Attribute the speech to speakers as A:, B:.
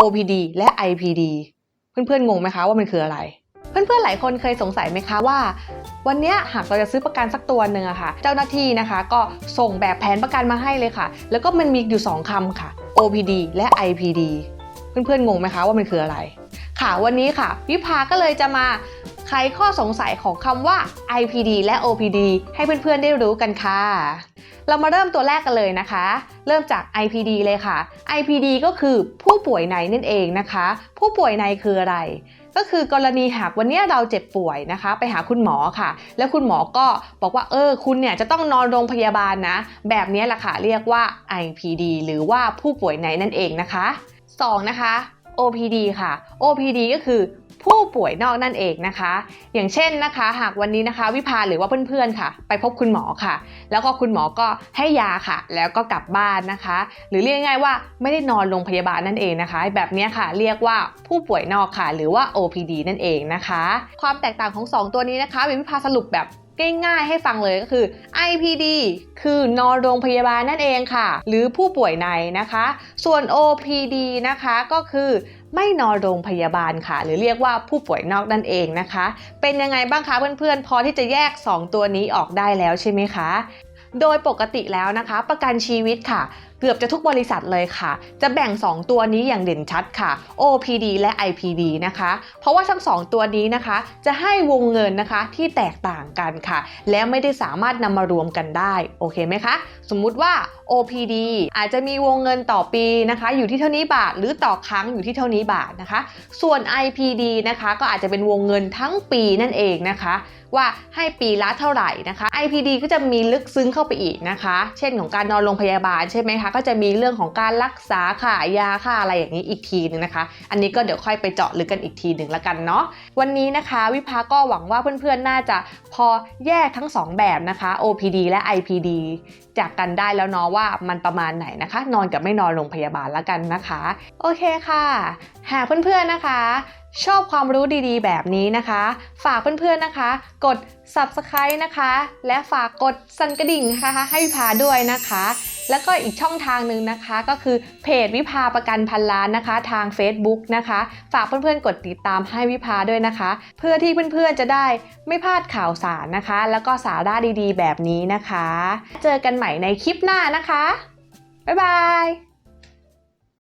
A: OPD และ IPD เพื่อนๆงงไหมคะว่ามันคืออะไร เพื่อนๆหลายคนเคยสงสัยไหมคะว่า วันนี้หากเราจะซื้อประกันสักตัวหนึ่งอะค่ะ เจ้าหน้าที่นะคะ ก็ส่งแบบแผนประกันมาให้เลยค่ะ แล้วก็มันมีอยู่ 2คำค่ะ OPD และ IPD เพื่อนๆงงไหมคะว่ามันคืออะไร ค่ะวันนี้ค่ะ วิภาก็เลยจะมาไขข้อสงสัยของคำว่า IPD และ OPD ให้เพื่อนๆได้รู้กันค่ะ เรามาเริ่มตัวแรกกันเลยนะคะ เริ่มจาก IPD เลยค่ะ IPD ก็คือผู้ป่วยในนั่นเองนะคะ ผู้ป่วยในคืออะไร ก็คือกรณีหากวันนี้เราเจ็บป่วยนะคะ ไปหาคุณหมอค่ะ แล้วคุณหมอก็บอกว่าเออคุณเนี่ยจะต้องนอนโรงพยาบาลนะ แบบนี้แหละค่ะเรียกว่า IPD หรือว่าผู้ป่วยในนั่นเองนะคะสองนะคะ OPD ค่ะ OPD ก็คือ ผู้ป่วยนอกนั่นเองนะคะ อย่างเช่นนะคะ หากวันนี้นะคะ วิภาหรือว่าเพื่อนๆค่ะ ไปพบคุณหมอค่ะ แล้วก็คุณหมอก็ให้ยาค่ะ แล้วก็กลับบ้านนะคะ หรือเรียกง่ายๆว่าไม่ได้นอนโรงพยาบาลนั่นเองนะคะ แบบนี้ค่ะ เรียกว่าผู้ป่วยนอกค่ะ หรือว่า OPD นั่นเองนะคะ ความแตกต่างของ 2 ตัวนี้นะคะวิภาสรุปแบบง่ายๆให้ฟังเลยก็คือ IPD คือนอนโรงพยาบาลนั่นเองค่ะ หรือผู้ป่วยในนะคะ ส่วน OPD นะคะก็คือ ไม่นอนโรงพยาบาลค่ะ หรือเรียกว่าผู้ป่วยนอกนั่นเองนะคะ เป็นยังไงบ้างคะเพื่อนๆ พอที่จะแยก 2 ตัวนี้ออกได้แล้วใช่ไหมคะ โดยปกติแล้วนะคะ ประกันชีวิตค่ะเกือบจะทุกบริษัทเลยค่ะ จะแบ่ง 2 ตัวนี้อย่างเด่นชัดค่ะ OPD และ IPD นะคะ เพราะว่าทั้ง 2 ตัวนี้นะคะ จะให้วงเงินนะคะที่แตกต่างกันค่ะ และไม่ได้สามารถนำมารวมกันได้ โอเคไหมคะ สมมุติว่า OPD อาจจะมีวงเงินต่อปีนะคะ อยู่ที่เท่านี้บาท หรือต่อครั้งอยู่ที่เท่านี้บาทนะคะ ส่วน IPD นะคะก็อาจจะเป็นวงเงินทั้งปีนั่นเองนะคะว่าให้ปีละเท่าไหร่นะคะ IPD ก็จะมีลึกซึ้งเข้าไปอีกนะคะ เช่นของการนอนโรงพยาบาลใช่ไหมคะก็จะมีเรื่องของการรักษาค่ายาค่าอะไรอย่างนี้อีกทีหนึงนะคะ อันนี้ก็เดี๋ยวค่อยไปเจาะลึกกันอีกทีหนึ่งละกันเนาะวันนี้นะคะวิภาก็หวังว่าเพื่อนๆน่าจะพอแยกทั้ง 2 แบบนะคะ OPD และ IPD จากกันได้แล้วเนาะว่ามันประมาณไหนนะคะ นอนกับไม่นอนโรงพยาบาลละกันนะคะ โอเคค่ะ หากเพื่อนๆนะคะ ชอบความรู้ดีๆ แบบนี้นะคะ ฝากเพื่อนๆนะคะ กด subscribe นะคะ และฝากกดสั่นกระดิ่งนะคะให้วิภาด้วยนะคะ แล้วก็อีกช่องทางหนึ่งนะคะ ก็คือเพจวิภาประกันพันล้านนะคะ ทาง Facebook นะคะ ฝากเพื่อนๆกดติดตามให้วิภาด้วยนะคะ เพื่อที่เพื่อนๆจะได้ไม่พลาดข่าวสารนะคะ แล้วก็สาระดีๆ แบบนี้นะคะ เจอกันใหม่ในคลิปหน้านะคะบ๊ายบาย